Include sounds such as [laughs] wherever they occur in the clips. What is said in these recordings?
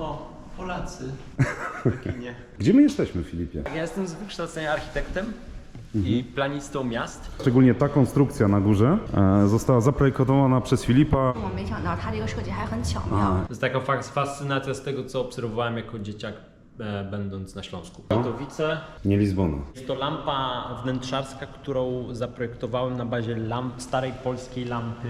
O, Polacy w Pekinie. Gdzie my jesteśmy, Filipie? Ja jestem z wykształcenia architektem i planistą miast. Szczególnie ta konstrukcja na górze e, została zaprojektowana przez Filipa. 我没想到它这个设计还很巧妙。 To jest taka fas- fascynacja z tego, co obserwowałem jako dzieciak, e, będąc na Śląsku. Katowice. Nie Lizbona. Jest to lampa wnętrzarska, którą zaprojektowałem na bazie lamp, starej polskiej lampy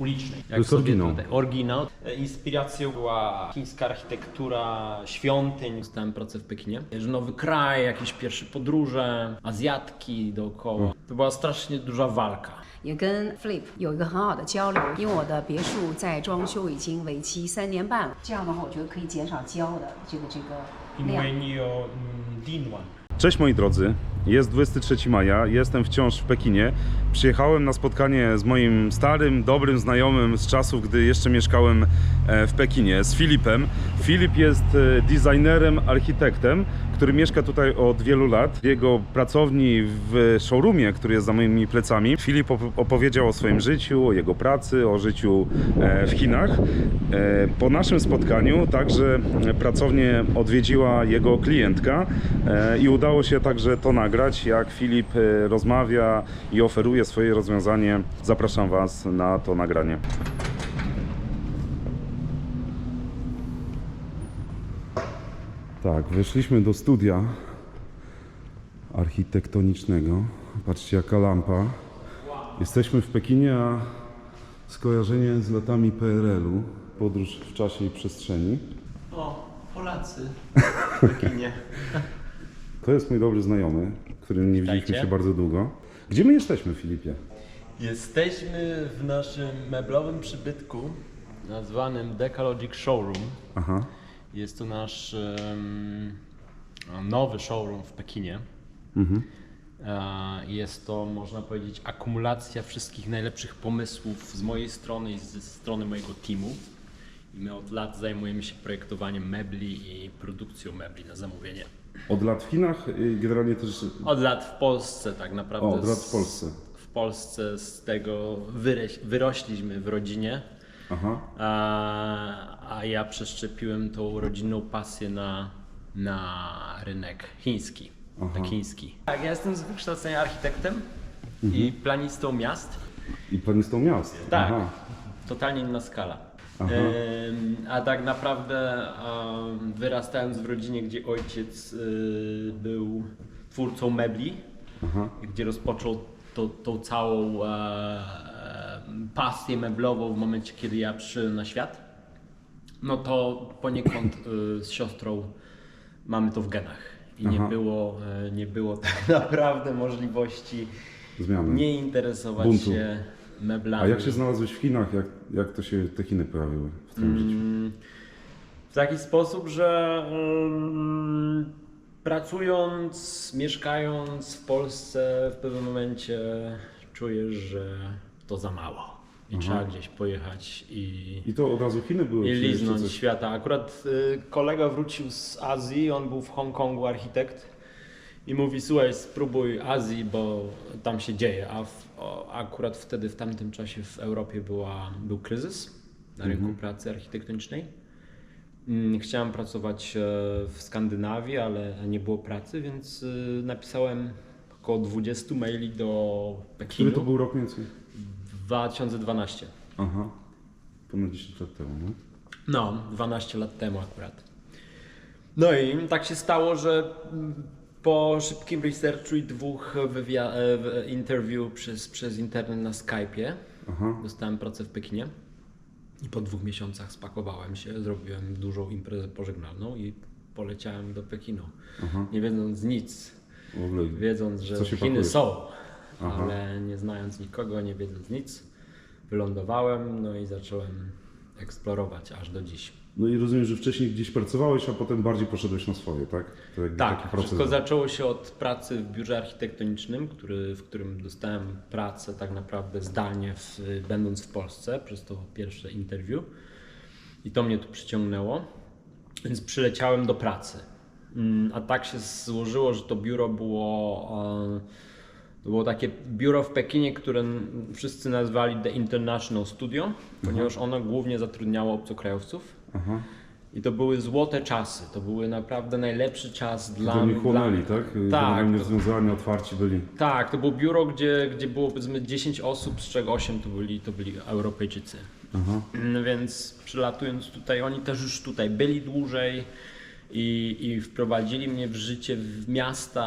ulicznej. Jak jest sobie oryginał. Tutaj, oryginał. E, Inspiracją była chińska architektura świątyń. Dostałem pracę w Pekinie. Że Nowy kraj, jakieś pierwsze podróże, Azjatki dookoła. To była strasznie duża walka. 也跟 Flip 有一个很好的交流，因为我的别墅在装修已经为期三年半了，这样的话，我觉得可以减少胶的这个这个量。 Cześć moi drodzy, jest 23 maja, jestem wciąż w Pekinie. Przyjechałem na spotkanie z moim starym, dobrym znajomym z czasów, gdy jeszcze mieszkałem e, w Pekinie, z Filipem. Filip jest e, designerem, architektem, który mieszka tutaj od wielu lat. W jego pracowni w showroomie, który jest za moimi plecami, Filip op- opowiedział o swoim życiu, o jego pracy, o życiu e, w Chinach. E, Po naszym spotkaniu także pracownię odwiedziła jego klientka e, i udało się także to nagrać, jak Filip rozmawia i oferuje swoje rozwiązanie. Zapraszam Was na to nagranie. Tak, weszliśmy do studia architektonicznego. Patrzcie, jaka lampa. Jesteśmy w Pekinie, a skojarzenie z latami PRL-u, podróż w czasie i przestrzeni. O, Polacy [laughs] w Pekinie. To jest mój dobry znajomy, którym nie widzieliśmy Witajcie. się bardzo długo. Gdzie my jesteśmy, Filipie? Jesteśmy w naszym meblowym przybytku nazwanym Decalogic Showroom. Aha. Jest to nasz em, nowy showroom w Pekinie. E, Jest to, można powiedzieć, akumulacja wszystkich najlepszych pomysłów z mojej strony i ze strony mojego teamu. I my od lat zajmujemy się projektowaniem mebli i produkcją mebli na zamówienie. Od lat w Chinach i generalnie też... Od lat w Polsce tak naprawdę. O, od lat w Polsce. W Polsce z tego wyrośliśmy w rodzinie. A, a ja przeszczepiłem tą rodzinną pasję na, na rynek chiński, pekiński. Tak, ja jestem z wykształcenia architektem i planistą miast. I planistą miast. Tak, Aha. totalnie inna skala. Aha. A tak naprawdę em, wyrastając w rodzinie, gdzie ojciec y, był twórcą mebli, Aha. gdzie rozpoczął to, tą całą e, pasję meblową w momencie, kiedy ja przyszedłem na świat, no to poniekąd y, z siostrą mamy to w genach. I nie było, e, nie było tak [laughs] naprawdę możliwości Zmiany. nie interesować Buntu. się meblami. A jak się znalazłeś w Chinach? Jak, jak to się te Chiny pojawiły w twoim życiu? Mm, W taki sposób, że mm, pracując, mieszkając w Polsce, w pewnym momencie czujesz, że to za mało. I trzeba gdzieś pojechać i, I to od razu Chiny były? i liznąć świata. Akurat y, kolega wrócił z Azji, on był w Hongkongu architekt i mówi, słuchaj, spróbuj Azji, bo tam się dzieje. A w, o, akurat wtedy, w tamtym czasie w Europie była, był kryzys na rynku pracy architektonicznej. Mm, Chciałem pracować e, w Skandynawii, ale nie było pracy, więc y, napisałem około 20 maili do Pekinu. Który to był rok więcej? 2012. Aha. Ponad 10 lat temu, no. No, 12 lat temu akurat. No i tak się stało, że po szybkim researchu i dwóch e, interview przez, przez internet na Skype'ie Aha. dostałem pracę w Pekinie. I po dwóch miesiącach spakowałem się, zrobiłem dużą imprezę pożegnalną i poleciałem do Pekinu. Aha. Nie wiedząc nic, wiedząc, że Chiny pakujesz? są, Aha. ale nie znając nikogo, nie wiedząc nic, wylądowałem, no i zacząłem eksplorować aż do dziś. No i rozumiem, że wcześniej gdzieś pracowałeś, a potem bardziej poszedłeś na swoje, tak? Tak, wszystko zaczęło się od pracy w biurze architektonicznym, który, w którym dostałem pracę tak naprawdę zdalnie, w, będąc w Polsce przez to pierwsze interview. I to mnie tu przyciągnęło, więc przyleciałem do pracy. Mm, A tak się złożyło, że to biuro było, e, to było takie biuro w Pekinie, które wszyscy nazwali The International Studio, ponieważ ono głównie zatrudniało obcokrajowców. Aha. I to były złote czasy, to były naprawdę najlepszy czas dla To nie dla- chłonęli, tak? Tak, Generalnie to- związani, otwarci byli. tak, to było biuro, gdzie, gdzie było powiedzmy 10 osób, z czego 8 to byli, to byli Europejczycy. Aha. No Więc przylatując tutaj, oni też już tutaj byli dłużej i, i wprowadzili mnie w życie w miasta,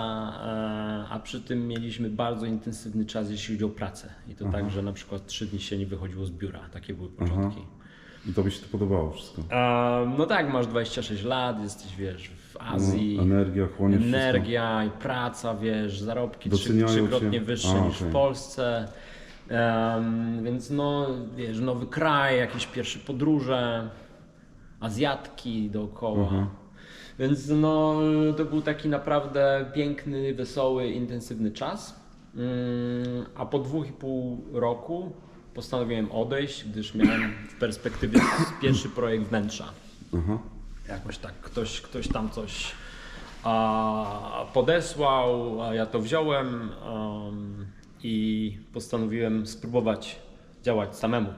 e, a przy tym mieliśmy bardzo intensywny czas, jeśli chodzi o pracę. I to tak, że na przykład 3 dni się nie wychodziło z biura. Takie były początki. I to by się to podobało wszystko. E, no tak, masz 26 lat, jesteś wiesz w Azji. No, energia, chłoniesz wszystko. Energia i praca, wiesz, zarobki trzy, Doceniają trzykrotnie cię. wyższe A, niż okej. w Polsce. Em, więc no, wiesz, nowy kraj, jakieś pierwsze podróże, Azjatki dookoła. Mhm. Więc no, to był taki naprawdę piękny, wesoły, intensywny czas. Mm, A po dwóch i pół roku postanowiłem odejść, gdyż miałem w perspektywie pierwszy projekt wnętrza Aha. jakoś tak ktoś, ktoś tam coś a, podesłał, a ja to wziąłem em, i postanowiłem spróbować działać samemu.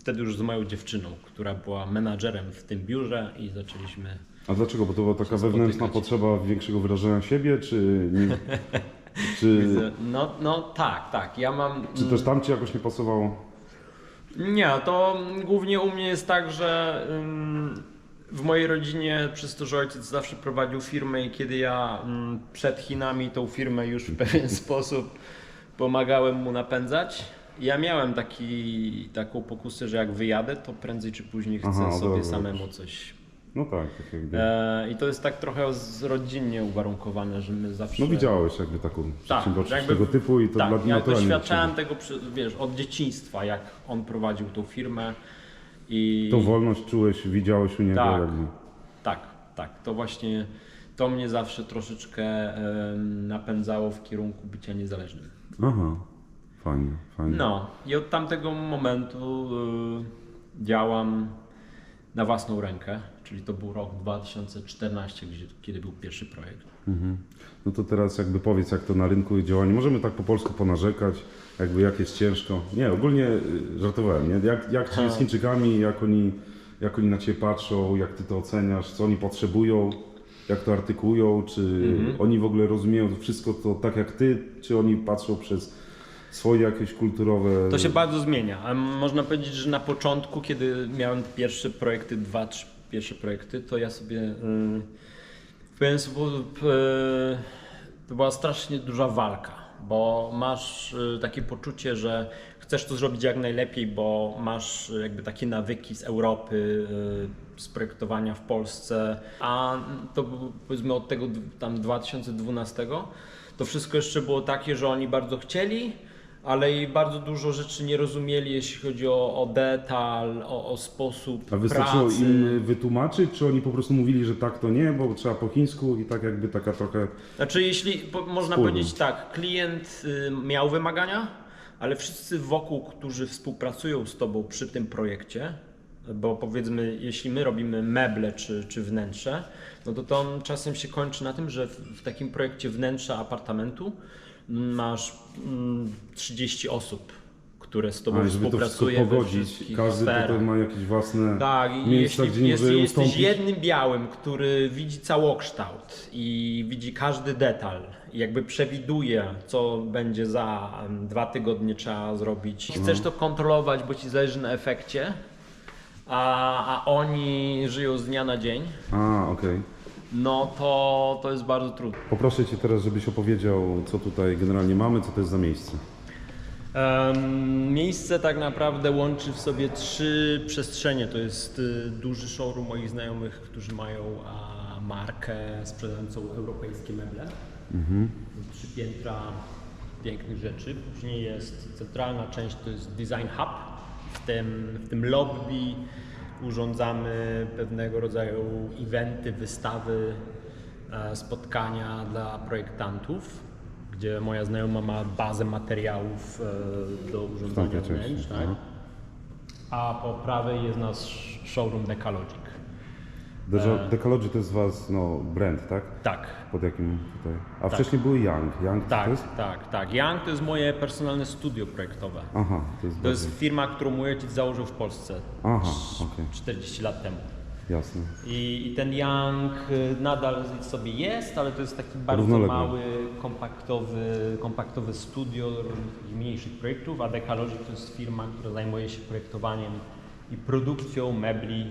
Wtedy już z moją dziewczyną, która była menadżerem w tym biurze i zaczęliśmy. A dlaczego? Bo to była taka wewnętrzna potrzeba większego wyrażenia siebie, czy nie? [laughs] czy, No, no tak, tak. Ja mam. czy też tam ci jakoś nie pasowało? Nie, to głównie u mnie jest tak, że ym, w mojej rodzinie, przez to, że ojciec zawsze prowadził firmę i kiedy ja ym, przed Chinami tą firmę już w pewien [laughs] sposób pomagałem mu napędzać, ja miałem taki, taką pokusę, że jak wyjadę, to prędzej czy później chcę Aha, sobie dobra. samemu coś. No tak, tak jakby. E, I to jest tak trochę z rodzinnie uwarunkowane, że my zawsze. No widziałeś jakby taką przedsiębiorczość jakby- tego typu i to tak, dla ja naturalnie. doświadczałem tego, przy- wiesz, od dzieciństwa, jak on prowadził tą firmę i... Tą wolność czułeś, widziałeś u niego Tak. jakby. Tak, tak. To właśnie to mnie zawsze troszeczkę em, napędzało w kierunku bycia niezależnym. Aha, fajnie, fajnie. No i od tamtego momentu y, działam na własną rękę, czyli to był rok 2014, gdzie, kiedy był pierwszy projekt. No to teraz jakby powiedz, jak to na rynku działa. Nie możemy tak po polsku ponarzekać, jakby jak jest ciężko. Nie, ogólnie y, żartowałem, nie? Jak, jak ci z Chińczykami, jak oni, jak oni na Ciebie patrzą, jak Ty to oceniasz, co oni potrzebują, jak to artykują, czy Mhm. oni w ogóle rozumieją wszystko to tak jak Ty, czy oni patrzą przez swoje jakieś kulturowe... To się bardzo zmienia. A Można powiedzieć, że na początku, kiedy miałem pierwsze projekty, dwa, trzy pierwsze projekty, to ja sobie y, w pewien sposób y, to była strasznie duża walka, bo masz y, takie poczucie, że chcesz to zrobić jak najlepiej, bo masz jakby takie nawyki z Europy, z projektowania w Polsce, a to powiedzmy od tego tam 2012 to wszystko jeszcze było takie, że oni bardzo chcieli, ale i bardzo dużo rzeczy nie rozumieli, jeśli chodzi o, o detal, o, o sposób A wystarczyło pracy. im wytłumaczyć, czy oni po prostu mówili, że tak to nie, bo trzeba po chińsku i tak jakby taka trochę... Znaczy, jeśli po, można powiedzieć tak, klient y, miał wymagania, ale wszyscy wokół, którzy współpracują z Tobą przy tym projekcie, bo powiedzmy, jeśli my robimy meble czy, czy wnętrze, no to to czasem się kończy na tym, że w, w takim projekcie wnętrza apartamentu masz mm, 30 osób, które z Tobą A, i żeby to wszystko współpracuje we pogodzić, wszystkich każdy sferach. tutaj ma jakieś własne Tak, i miejsca, jeśli, gdzie nie jeśli może jesteś ustąpić. jednym białym, który widzi całokształt i widzi każdy detal, i jakby przewiduje, co będzie za em, dwa tygodnie trzeba zrobić. I chcesz to kontrolować, bo ci zależy na efekcie, a, a oni żyją z dnia na dzień, A, okej. No to, to jest bardzo trudne. Poproszę Cię teraz, żebyś opowiedział, co tutaj generalnie mamy, co to jest za miejsce. Em, Miejsce tak naprawdę łączy w sobie trzy przestrzenie. To jest y, duży showroom moich znajomych, którzy mają a, markę sprzedającą europejskie meble. Trzy piętra pięknych rzeczy. Później jest centralna część, to jest design hub. W tym, w tym lobby urządzamy pewnego rodzaju eventy, wystawy, e, spotkania dla projektantów, gdzie moja znajoma ma bazę materiałów e, do urządzania części, wnętrz. Tak? A po prawej jest nasz showroom Decalogic. Deja- Decalogy to jest Was, no, brand, tak? Tak, Pod jakim tutaj... A wcześniej były Young. Young co to tak, jest? tak, tak. Young to jest moje personalne studio projektowe. Aha, to jest... To jest firma, którą mój ojciec założył w Polsce Aha, okej. 40 lat temu. Jasne. I, I ten Young y, nadal sobie jest, ale to jest taki bardzo mały, kompaktowy, kompaktowy studio różnych mniejszych projektów, a Decalogic to jest firma, która zajmuje się projektowaniem i produkcją mebli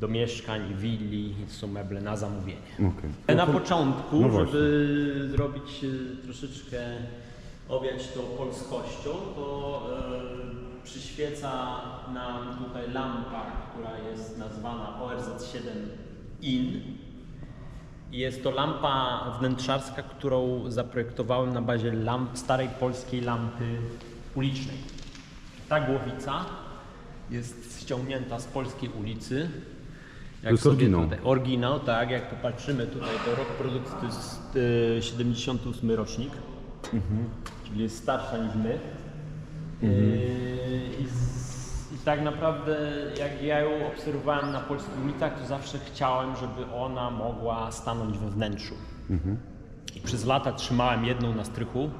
do mieszkań willi są meble na zamówienie. Okej. Na początku, no żeby zrobić y, troszeczkę, objąć to polskością, to y, przyświeca nam tutaj lampa, która jest nazwana ORZ7 IN. I Jest to lampa wnętrzarska, którą zaprojektowałem na bazie lamp, starej polskiej lampy ulicznej. Ta głowica jest ściągnięta z polskiej ulicy. Jak jest sobie oryginał. Tutaj, oryginał, tak. Jak popatrzymy tutaj, to rok produkcji to jest y, 78 rocznik, czyli jest starsza niż my. Y, i, z, I tak naprawdę, jak ja ją obserwowałem na polskich ulicach, to zawsze chciałem, żeby ona mogła stanąć we wnętrzu. I przez lata trzymałem jedną na strychu,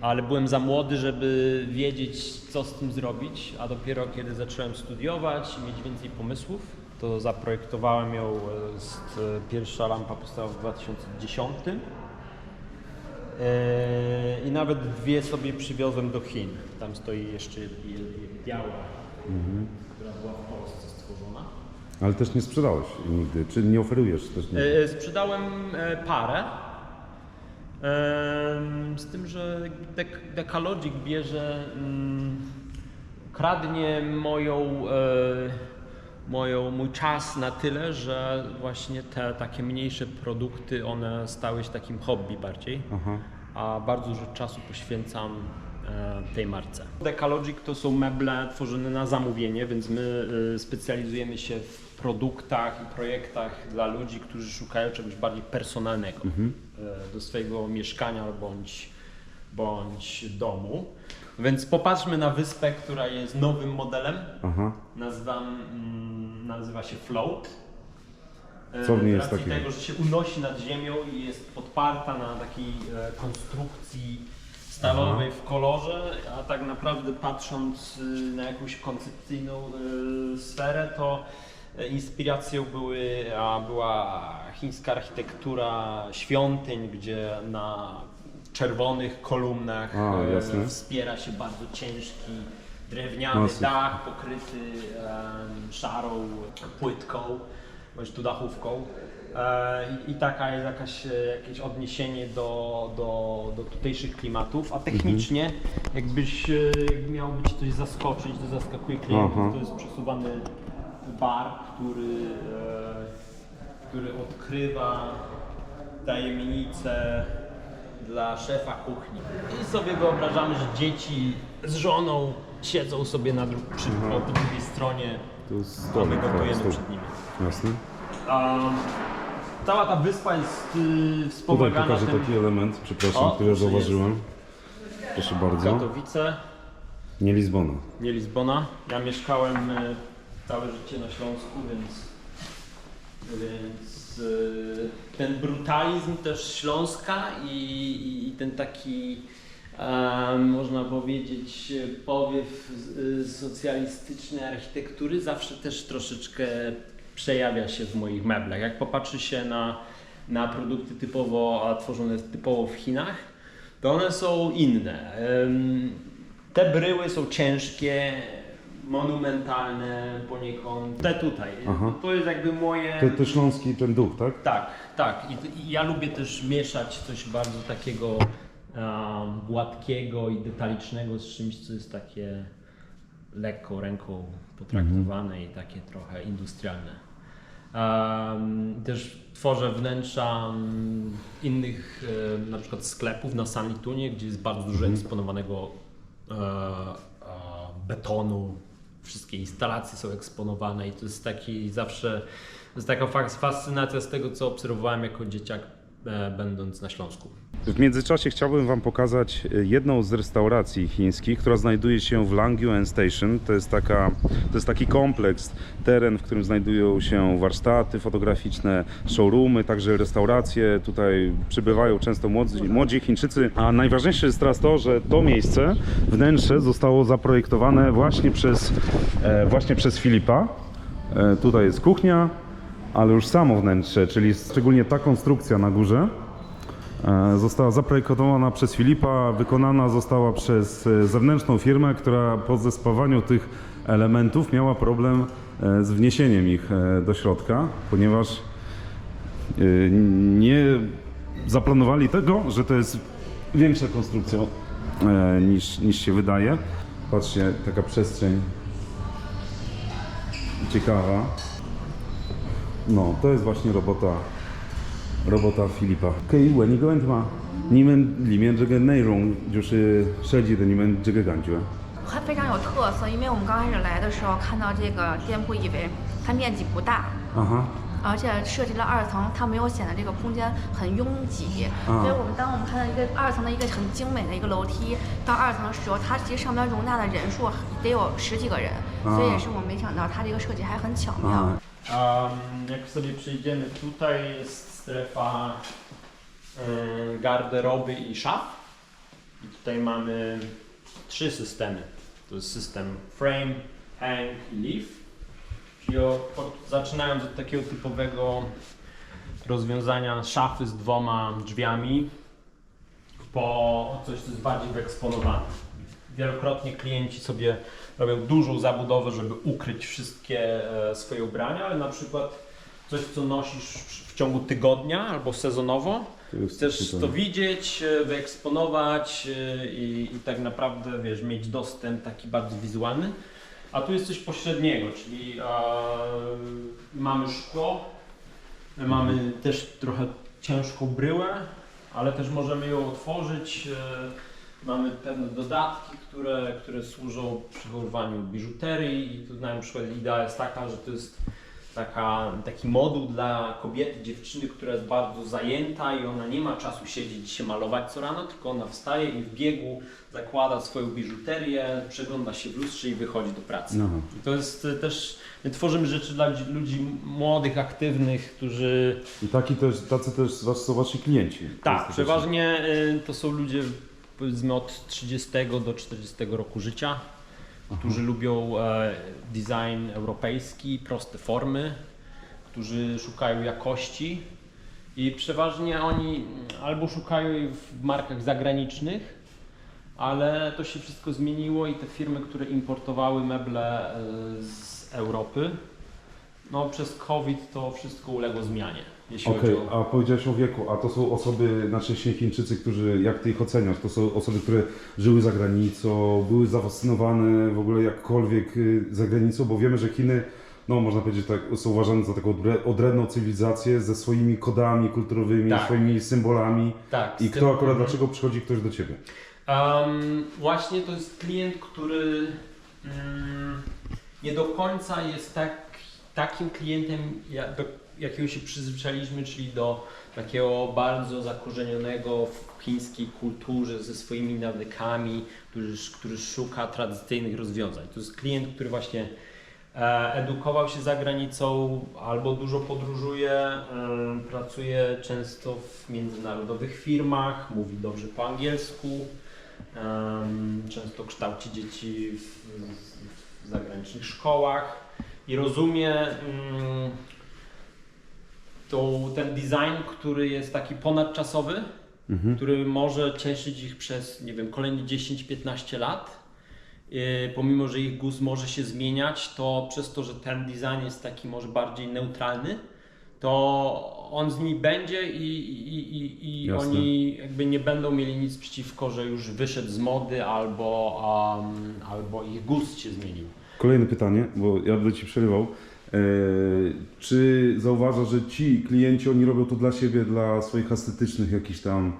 ale byłem za młody, żeby wiedzieć, co z tym zrobić, a dopiero kiedy zacząłem studiować i mieć więcej pomysłów, to zaprojektowałem ją, e, jest e, pierwsza lampa powstała w 2010. E, I nawet dwie sobie przywiozłem do Chin. Tam stoi jeszcze je- je- biała, która była w Polsce stworzona. Ale też nie sprzedałeś nigdy, czy nie oferujesz też nigdy? Sprzedałem parę. Z tym, że Decalogic bierze, mm, kradnie moją, moją, mój czas na tyle, że właśnie te takie mniejsze produkty, one stały się takim hobby bardziej, Aha. a bardzo dużo czasu poświęcam e, tej marce. Decalogic to są meble tworzone na zamówienie, więc my e, specjalizujemy się w produktach i projektach dla ludzi, którzy szukają czegoś bardziej personalnego e, do swojego mieszkania bądź, bądź domu. Więc popatrzmy na wyspę, która jest nowym modelem. Aha. Nazwam, mm, nazywa się Float. E, Co w niej jest takiego? tego, że się unosi nad ziemią i jest podparta na takiej e, konstrukcji stalowej w kolorze, a tak naprawdę patrząc y, na jakąś koncepcyjną sferę, to e, inspiracją były, a była chińska architektura świątyń, gdzie na czerwonych kolumnach A, e, wspiera się bardzo ciężki drewniany Masyw. dach pokryty em, szarą płytką bądź tu dachówką. E, i, I taka jest jakaś, e, jakieś odniesienie do, do, do tutejszych klimatów, a technicznie jakbyś e, jakby miał być coś zaskoczyć, to zaskakuje klientów, Aha. to jest przesuwany bar, który, e, który odkrywa tajemnicę dla szefa kuchni. I sobie wyobrażamy, że dzieci z żoną siedzą sobie na dru- przy, po po drugiej stronie, To jest a my stolik, tak, gotujemy stół. przed nimi. Jasne. Um, cała ta wyspa jest y, Tutaj wspomagana pokażę tym... taki element, przepraszam, O, który proszę, zauważyłem. Proszę bardzo. Katowice, Nie Lizbona. nie Lizbona. Ja mieszkałem y, całe życie na Śląsku, więc, więc y, ten brutalizm też Śląska i, i, i ten taki można powiedzieć powiew socjalistycznej architektury zawsze też troszeczkę przejawia się w moich meblach. Jak popatrzy się na, na produkty typowo, a tworzone typowo w Chinach, to one są inne. Te bryły są ciężkie, monumentalne poniekąd. Te tutaj. Aha. To jest jakby moje. To, to śląski ten duch, tak? Tak, tak. I, I ja lubię też mieszać coś bardzo takiego um, gładkiego i detalicznego z czymś, co jest takie lekko ręką potraktowane i takie trochę industrialne. Um, też tworzę wnętrza um, innych um, na przykład sklepów na Sanlitunie, gdzie jest bardzo dużo eksponowanego e, e, betonu. Wszystkie instalacje są eksponowane i to jest taki zawsze, to jest taka fas- fascynacja z tego, co obserwowałem jako dzieciak będąc na Śląsku. W międzyczasie chciałbym Wam pokazać e, jedną z restauracji chińskich, która znajduje się w Langyuan Station. To jest, taka, to jest taki kompleks, teren, w którym znajdują się warsztaty fotograficzne, showroomy, także restauracje. Tutaj przybywają często młodzi, młodzi Chińczycy. A najważniejsze jest teraz to, że to miejsce, wnętrze zostało zaprojektowane właśnie przez, e, właśnie przez Filipa. E, Tutaj jest kuchnia, ale już samo wnętrze, czyli szczególnie ta konstrukcja na górze, e, została zaprojektowana przez Filipa, wykonana została przez e, zewnętrzną firmę, która po zespawaniu tych elementów miała problem e, z wniesieniem ich do środka, ponieważ nie zaplanowali tego, że to jest większa konstrukcja niż, niż się wydaje. Patrzcie, taka przestrzeń ciekawa. No, to jest właśnie robota robota Filipa。可以问一个问题吗？你们里面这个内容就是设计的，你们这个感觉？还非常有特色，因为我们刚开始来的时候看到这个店铺，以为它面积不大，啊哈，而且设计了二层，它没有显得这个空间很拥挤。啊所以我们当我们看到一个二层的一个很精美的一个楼梯到二层的时候，它其实上边容纳的人数得有十几个人，啊所以也是我没想到它这个设计还很巧妙。Jak sobie przejdziemy tutaj jest strefa y, garderoby i szaf. I tutaj mamy trzy systemy. To jest system frame, hang i leaf. Czyli zaczynając od takiego typowego rozwiązania szafy z dwoma drzwiami po coś, co jest bardziej wyeksponowane. Wielokrotnie klienci sobie robią dużą zabudowę, żeby ukryć wszystkie e, swoje ubrania, ale na przykład coś, co nosisz w ciągu tygodnia albo sezonowo, chcesz to widzieć, e, wyeksponować e, i, i tak naprawdę, wiesz, mieć dostęp taki bardzo wizualny. A tu jest coś pośredniego, czyli e, mamy szkło, mamy też trochę ciężką bryłę, ale też możemy ją otworzyć. e, Mamy pewne dodatki, które, które służą przechowywaniu biżuterii i tu na przykład idea jest taka, że to jest taka, taki moduł dla kobiety, dziewczyny, która jest bardzo zajęta i ona nie ma czasu siedzieć i się malować co rano, tylko ona wstaje i w biegu zakłada swoją biżuterię, przegląda się w lustrze i wychodzi do pracy. Aha. I to jest e, też, my tworzymy rzeczy dla ludzi, młodych, aktywnych, którzy I taki też, tacy też są wasi klienci. Tak, przeważnie y, to są ludzie powiedzmy od 30 do 40 roku życia, którzy lubią e, design europejski, proste formy, którzy szukają jakości i przeważnie oni albo szukają jej w markach zagranicznych, ale to się wszystko zmieniło i te firmy, które importowały meble e, z Europy, no przez COVID to wszystko uległo zmianie. Jeśli Okej, chodzi o... a powiedziałeś o wieku, a to są osoby, najczęściej Chińczycy, którzy, jak ty ich oceniasz? To są osoby, które żyły za granicą, były zafascynowane w ogóle jakkolwiek y, za granicą, bo wiemy, że Chiny, no można powiedzieć tak, są uważane za taką odrębną cywilizację ze swoimi kodami kulturowymi, Tak. swoimi symbolami. Tak, I z kto tym- akurat, dlaczego przychodzi ktoś do ciebie? Um, właśnie to jest klient, który mm, nie do końca jest tak, takim klientem, jakiego się przyzwyczailiśmy, czyli do takiego bardzo zakorzenionego w chińskiej kulturze, ze swoimi nawykami, który, który szuka tradycyjnych rozwiązań. To jest klient, który właśnie e, edukował się za granicą, albo dużo podróżuje, pracuje często w międzynarodowych firmach, mówi dobrze po angielsku. Często kształci dzieci w zagranicznych szkołach i rozumie mm, tą, ten design, który jest taki ponadczasowy, Mhm. który może cieszyć ich przez, nie wiem, kolejne 10-15 lat. Yy, pomimo, że ich gust może się zmieniać, to przez to, że ten design jest taki może bardziej neutralny, to on z nimi będzie i, i, i, i oni jakby nie będą mieli nic przeciwko, że już wyszedł z mody albo, um, albo ich gust się zmienił. Kolejne pytanie, bo ja będę Ci przerywał. E, czy zauważasz, że ci klienci, oni robią to dla siebie, dla swoich estetycznych jakichś tam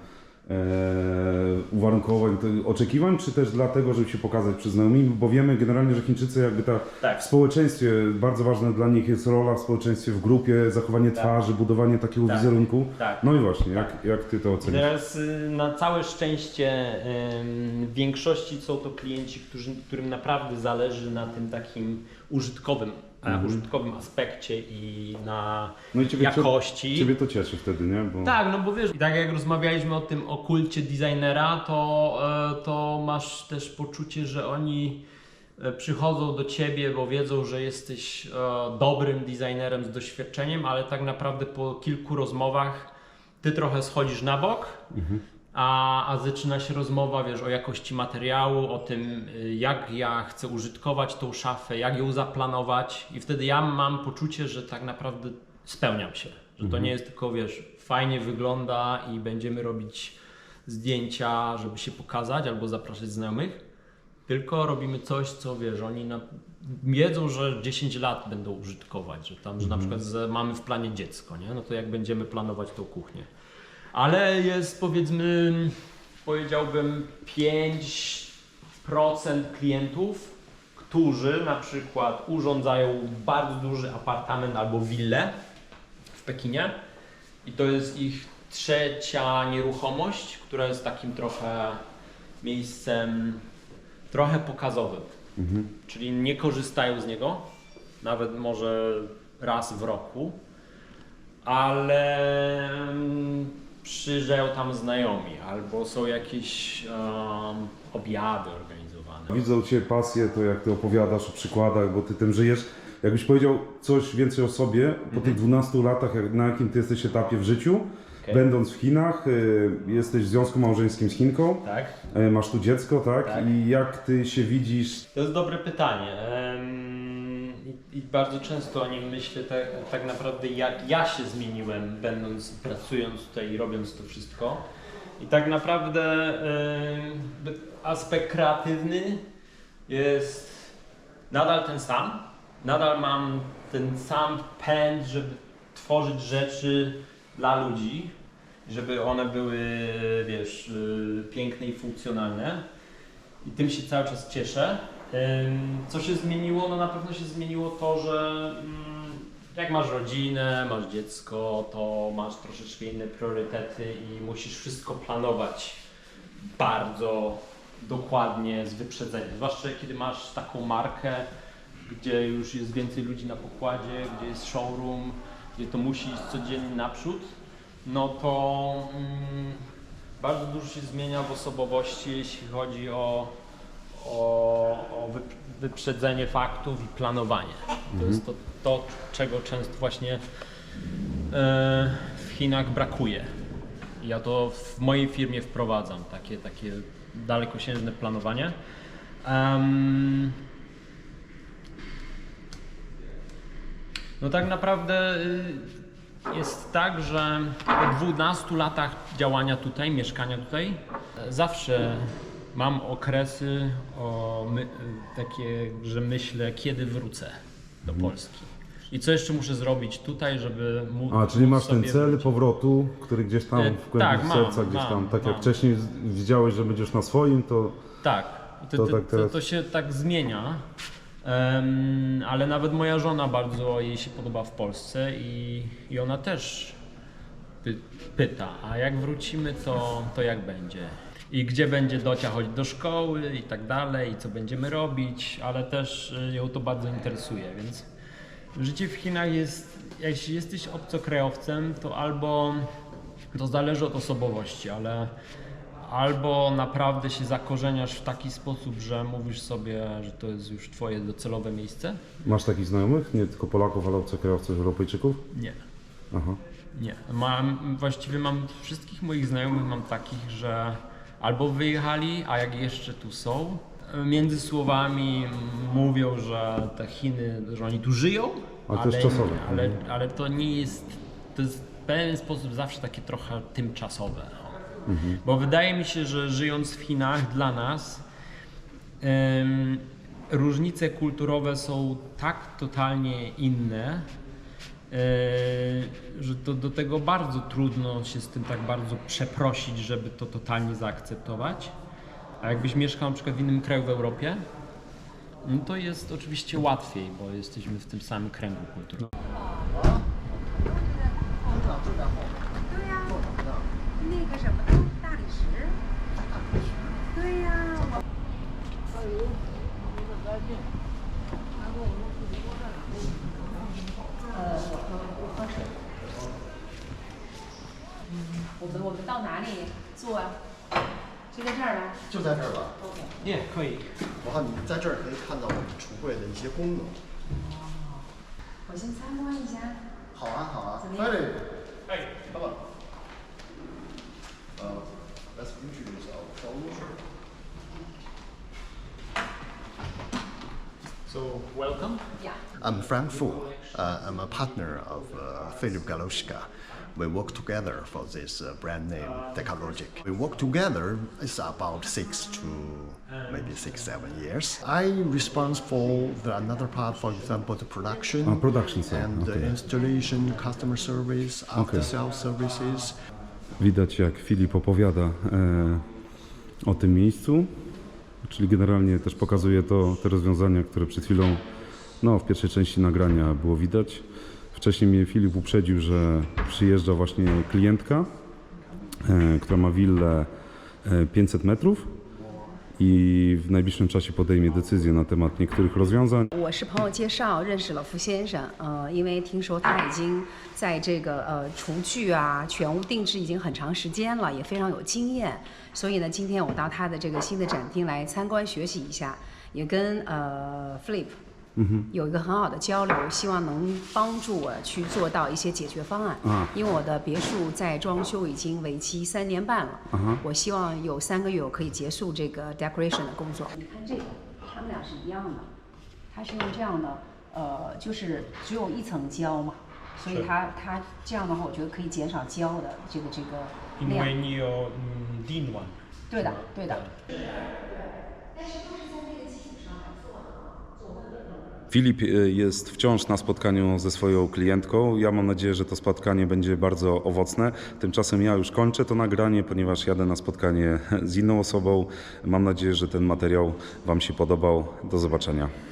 uwarunkowań, to- oczekiwań, czy też dlatego, żeby się pokazać przed znajomymi? Bo wiemy generalnie, że Chińczycy jakby ta Tak. w społeczeństwie, bardzo ważna dla nich jest rola w społeczeństwie, w grupie, zachowanie Tak. twarzy, budowanie takiego Tak. wizerunku. Tak. No i właśnie, jak, jak Ty to oceniasz? Teraz y, na całe szczęście w większości są to klienci, którzy, którym naprawdę zależy na tym takim użytkowym, e, Mhm. użytkowym aspekcie i na No i Ciebie, jakości. Ciebie to cieszy wtedy, nie? Bo... Tak, no bo wiesz, tak jak rozmawialiśmy o tym o kulcie designera, to, e, to masz też poczucie, że oni e, przychodzą do ciebie, bo wiedzą, że jesteś dobrym designerem z doświadczeniem, ale tak naprawdę po kilku rozmowach ty trochę schodzisz na bok, a, a zaczyna się rozmowa, wiesz, o jakości materiału, o tym, y, jak ja chcę użytkować tą szafę, jak ją zaplanować i wtedy ja mam poczucie, że tak naprawdę spełniam się, że to nie jest tylko, wiesz, fajnie wygląda i będziemy robić zdjęcia, żeby się pokazać albo zapraszać znajomych, tylko robimy coś, co wiesz, oni na, wiedzą, że 10 lat będą użytkować, że tam, że na przykład z, mamy w planie dziecko, nie? No to jak będziemy planować tą kuchnię. Ale jest powiedzmy, powiedziałbym 5% klientów, którzy na przykład urządzają bardzo duży apartament albo willę w Pekinie. I to jest ich trzecia nieruchomość, która jest takim trochę miejscem trochę pokazowym. Czyli nie korzystają z niego, nawet może raz w roku, ale mm, przyjeżdżają tam znajomi albo są jakieś em, obiady organizowane. Widzę u Ciebie pasję, to jak Ty opowiadasz o przykładach, bo Ty tym żyjesz. Jakbyś powiedział coś więcej o sobie po tych 12 latach, jak, na jakim Ty jesteś etapie w życiu, Okej. będąc w Chinach, y, jesteś w związku małżeńskim z Chinką, Tak? y, masz tu dziecko, tak? Tak. I jak Ty się widzisz To jest dobre pytanie. I, bardzo często o nim myślę tak, tak naprawdę jak ja się zmieniłem, będąc, pracując tutaj i robiąc to wszystko. I tak naprawdę em, aspekt kreatywny jest nadal ten sam. Nadal mam ten sam pęd, żeby tworzyć rzeczy dla ludzi, żeby one były, wiesz, y, piękne i funkcjonalne i tym się cały czas cieszę. Co się zmieniło? No na pewno się zmieniło to, że mm, jak masz rodzinę, masz dziecko, to masz troszeczkę inne priorytety i musisz wszystko planować bardzo dokładnie, z wyprzedzeniem. Zwłaszcza kiedy masz taką markę, gdzie już jest więcej ludzi na pokładzie, gdzie jest showroom, gdzie to musi iść codziennie naprzód, no to mm, bardzo dużo się zmienia w osobowości, jeśli chodzi o, o, o wyp- wyprzedzenie faktów i planowanie. To jest to, to, czego często właśnie e, w Chinach brakuje. Ja to w mojej firmie wprowadzam, takie, takie dalekosiężne planowanie. Em, no tak naprawdę y, jest tak, że po 12 latach działania tutaj, mieszkania tutaj, zawsze mam okresy o my, takie, że myślę, kiedy wrócę do Polski. I co jeszcze muszę zrobić tutaj, żeby móc. A, czyli móc masz ten sobie cel wrócić. powrotu, który gdzieś tam E, w głębi tak, mam, serca, gdzieś mam, tam, tak jak mam. wcześniej z- widziałeś, że będziesz na swoim, to Tak, to, To to, tak teraz- to się tak zmienia. Em, ale nawet moja żona bardzo jej się podoba w Polsce i, i ona też py, pyta, a jak wrócimy, to, to jak będzie? I gdzie będzie Docia chodzić do szkoły i tak dalej, i co będziemy robić, ale też y, ją to bardzo interesuje, więc życie w Chinach jest, jeśli jesteś obcokrajowcem, to albo to zależy od osobowości, ale albo naprawdę się zakorzeniasz w taki sposób, że mówisz sobie, że to jest już twoje docelowe miejsce? masz takich znajomych, nie tylko Polaków, ale obcokrajowców, Europejczyków? Nie. Aha. Nie. Mam, właściwie mam wszystkich moich znajomych mam takich, że albo wyjechali, a jak jeszcze tu są, między słowami mówią, że te Chiny, że oni tu żyją, Ale czasowe. ale, ale to nie jest, to jest w pewien sposób zawsze takie trochę tymczasowe. no. Bo wydaje mi się, że żyjąc w Chinach dla nas em, różnice kulturowe są tak totalnie inne, że to do tego bardzo trudno się z tym tak bardzo przeprosić, żeby to totalnie zaakceptować. A jakbyś mieszkał na przykład w innym kraju w Europie, no to jest oczywiście łatwiej, bo jesteśmy w tym samym kręgu kulturowym. 对我。呃，我喝水。嗯，我们我们到哪里坐啊？就在这儿吧。就在这儿吧。Nie, koi. 然后你在这儿可以看到我们橱柜的一些功能。我先参观一下。好啊，好啊怎么样 Ready? Hey, come on. Uh, let's introduce our showroom. So, welcome. Yeah. I'm Frank Fu. Uh, I'm a partner of uh, Philip Galoshka. We work together for this uh, brand name Decalogic. We work together. It's about six to maybe six, seven years. I responsible for the another part, for example, the production, Ah, production side, and the okay. installation, customer service, after sales services. Widać jak Filip opowiada e, o tym miejscu, czyli generalnie też pokazuje to, te rozwiązania, które przed chwilą no, w pierwszej części nagrania było widać. Wcześniej mnie Filip uprzedził, że przyjeżdża właśnie klientka, e, która ma willę e, 500 metrów i w najbliższym czasie podejmie decyzję na temat niektórych rozwiązań. 我是朋友介绍认识了福先生，呃，因为听说他已经在这个呃厨具啊、全屋定制已经很长时间了，也非常有经验，所以呢，今天我到他的这个新的展厅来参观学习一下，也跟呃 Flip。 有一个很好的交流，希望能帮助我去做到一些解决方案。嗯因为我的别墅在装修已经为期三年半了，哈我希望有三个月我可以结束这个 decoration 的工作。你看这个，他们俩是一样的。它是用这样的，呃，就是只有一层胶嘛，所以它它这样的话，我觉得可以减少胶的这个这个量。nie o mm, din one. 对的，对的。Filip e, jest wciąż na spotkaniu ze swoją klientką. Ja mam nadzieję, że to spotkanie będzie bardzo owocne. Tymczasem ja już kończę to nagranie, ponieważ jadę na spotkanie [laughs] z inną osobą. Mam nadzieję, że ten materiał Wam się podobał. Do zobaczenia.